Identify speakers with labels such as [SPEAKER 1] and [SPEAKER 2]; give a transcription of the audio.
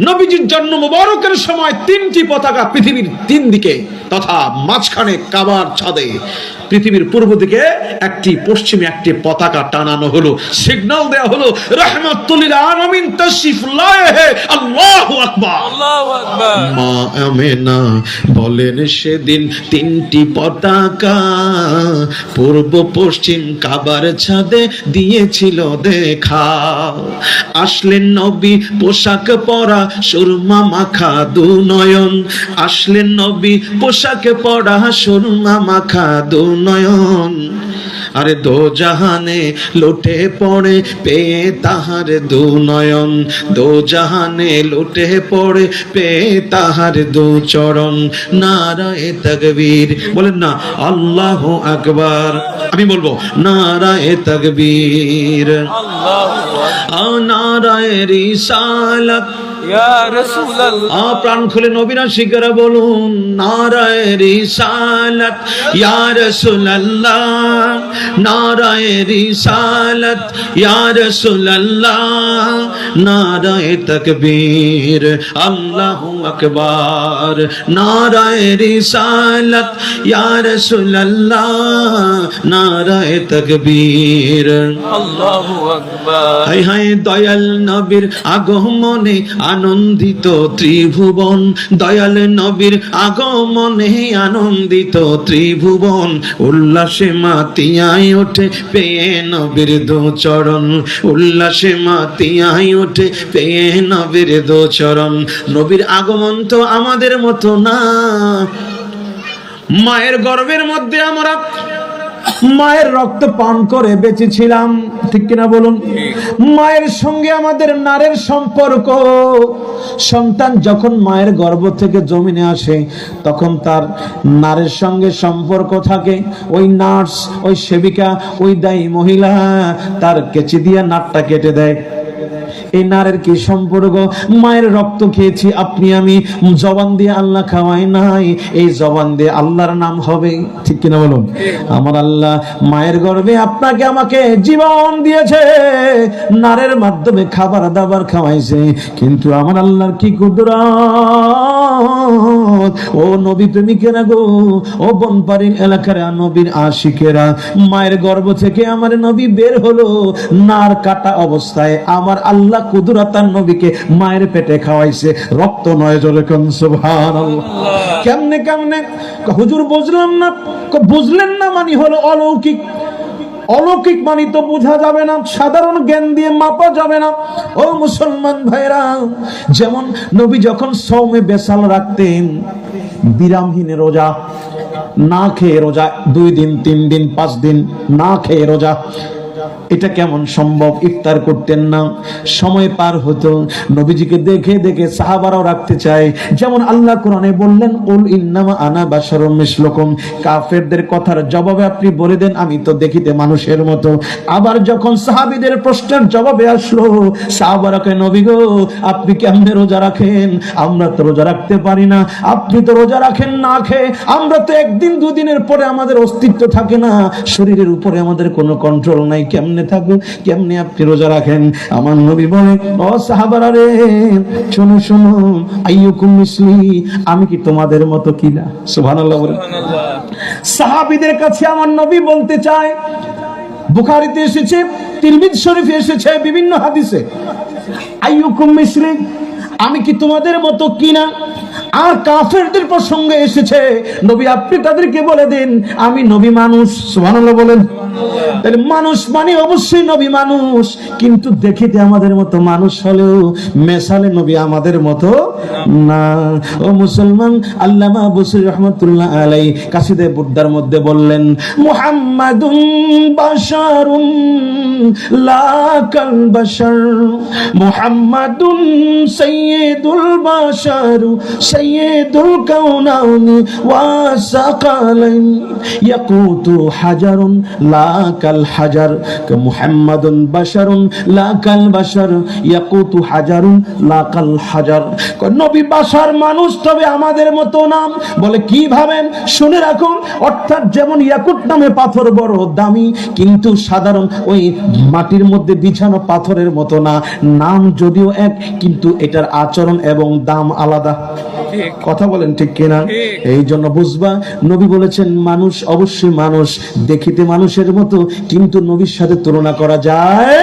[SPEAKER 1] নবীজির জন্ম মুবারকের সময় তিনটি পতাকা পৃথিবীর তিন দিকে তথা মাঝখানে কাবার ছাদে। পৃথিবীর পূর্ব দিকে একটি পশ্চিমে একটি পতাকা টানানো হলো। সিগন্যাল দেওয়া হলো রহমাতুল্লিল আলামিন আল্লাহু আকবার।
[SPEAKER 2] আল্লাহু আকবার।
[SPEAKER 1] মা আমেনা বলেন সেদিন তিনটি পতাকা পূর্ব পশ্চিম কাবার ছাদে দিয়েছিল দেখা। আসলেন নবী পোশাক পরা সুরমা মাখা দু নয়ন। আসলেন নবী পোশাক পরা সুরমা মাখা দু নয়ন। আরে দো জাহানে লুটে পড়ে পেয়ে তাহার দু নয়ন। দো জাহানে লুটে পড়ে পেয়ে তাহার দু চরণ। নারায় তকবীর বলেন না আল্লাহ আকবার। আমি বলব নারায় তকবীর। নারায় রিসালাত। প্রাণ খুলে নবীরা শিকারা বলুন নারায় রিসালাত ইয়া রাসূলুল্লাহ। নারায় রিসালাত ইয়া রাসূলুল্লাহ নারায় তাকবীর আল্লাহু আকবার। নারায় রিসালাত ইয়া রাসূলুল্লাহ নারায় তাকবীর।
[SPEAKER 2] আল্লাহু আকবার।
[SPEAKER 1] হাই হাই দয়াল নবীর আগমনে আনন্দিত ত্রিভুবন। দয়াল নবীর আগমনে আনন্দিত ত্রিভুবন। উল্লাসে মাতিয়াই ওঠে, পেয়ে নবীর দু চরণ। উল্লাসে মাতিয়াই ওঠে, পেয়ে নবীর দু চরণ। নবীর আগমন তো আমাদের মতো না। মায়ের গর্বের মধ্যে আমরা মায়ের রক্ত পান করে বেঁচেছিলাম। ঠিক কিনা বলুন? মায়ের সঙ্গে আমাদের নারের সম্পর্ক। সন্তান যখন মায়ের গর্ভ থেকে জমিনে আসে, তখন তার নারের সঙ্গে সম্পর্ক থাকে। ওই নার্স, ওই সেবিকা, ওই দায়ী মহিলা, তার কেচি দিয়ে নাটটা কেটে দেয়। এই নারের কি সম্পর্ক? মায়ের রক্ত খেয়েছি আপনি, আমি। জবান দিয়ে আল্লাহ খাওয়াই নাই। এই জবান দিয়ে আল্লাহর নাম হবে। ঠিক কিনা বলুন? আমার আল্লাহ মায়ের গর্ভে আপনাকে আমাকে জীবন দিয়েছে। নারের মাধ্যমে খাবার দাবার খাওয়াইছে। কিন্তু আমার আল্লাহর কি কুদরত? ও নবী প্রেমিকেরা গো? ও বনপাড়ির এলাকার নবীর আশিকেরা। মায়ের গর্ভ থেকে আমার নবী বের হলো। নার কাটা অবস্থায় আমার আল্লাহ কুদরতার নবীকে মায়ের পেটে খাওয়াইছে। রক্ত নয় জলে কোন সুবহানাল্লাহ। কেমনে কেমনে? হুজুর বুঝলাম না? বুঝলেন না মানে হলো অলৌকিক। অলৌকিক মানি তো বোঝা যাবে না সাধারণ জ্ঞান দিয়ে মাপা যাবে না। ও মুসলমান ভাইরা যেমন নবী যখন সৌমে বেসাল রাখতেন বিরামহীন রোজা না খেয়ে রোজা দুই দিন তিন দিন পাঁচ দিন না খেয়ে রোজা এটা কেমন সম্ভব? ইফতার করতেন না। সময় পার হতো। নবীজিকে দেখে দেখে সাহাবারাও রাখতে চায়। যেমন আল্লাহ কোরআনে বললেন, উল ইন্নামা আনা বাশারুম মিসলুকুম। কাফেরদের কথার জবাবে আপনি বলে দেন, আমি তো দেখিতে মানুষের মতো। আবার যখন সাহাবীদের প্রশ্নের জবাবে আসলো সাহাবারাকে নবী গো, আপনি কেমনে রোজা রাখেন? আমরা তো রোজা রাখতে পারি না। আপনি তো রোজা রাখেন না খেয়ে। আমরা তো একদিন দুদিনের পরে আমাদের অস্তিত্ব থাকে না। শরীরের উপরে আমাদের কোনো কন্ট্রোল নাই কেমনে থাকুন কেমনে আপনি রোজা রাখেন? আমার নবী বলে ও সাহাবারা রে শোনো শোনো আইয়ুকুম মিসলি আমি কি তোমাদের মতো কিনা? সুবহানাল্লাহ বলে।
[SPEAKER 2] সুবহানাল্লাহ।
[SPEAKER 1] সাহাবীদের কাছে আমার নবী বলতে চায় বুখারীতে এসেছে তিরমিজ শরীফে এসেছে বিভিন্ন হাদিসে আইয়ুকুম মিসলি আমি কি তোমাদের মতো কিনা? আর কাফেরদের প্রসঙ্গে এসেছে। নবী, আপনি তাদেরকে বলে দিন, আমি নবী মানুষ। সুবহানাল্লাহ বলেন। মানুষ মানে অবশ্যই নবী মানুষ। কিন্তু দেখিতে আমাদের মতো মানুষ হলেও মেশালে নবী আমাদের মতো না। ও মুসলমান, আল্লামা বসির রহমতুল্লাহ আলাই কাশিদে বুদ্ধার মধ্যে বললেন, মুহাম্মাদুন বাশারুন, লা কাল বাশার। মুহাম্মাদুন সাইয়্যিদুল বাশারু سيد الكونين والثقلين يقوت حجر لا كالحجر كمحمد بشر لا كالبشر يقوت حجر لا كالحجر নবী বাসার মানুষ তবে আমাদের মতো নাম বলে কি ভাবেন শুনে রাখুন অর্থাৎ যেমন ইয়াকুট নামে পাথর বড় দামি কিন্তু সাধারণ ওই মাটির মধ্যে বিছানো পাথরের মতো না নাম যদিও এক কিন্তু এটার আচরণ এবং দাম আলাদা
[SPEAKER 2] ঠিক
[SPEAKER 1] কথা বলেন ঠিক কিনা? এই জন্য বুঝবা নবী বলেছেন মানুষ অবশ্যই মানুষ দেখিতে মানুষের মতো কিন্তু নবীর সাথে তুলনা করা যায়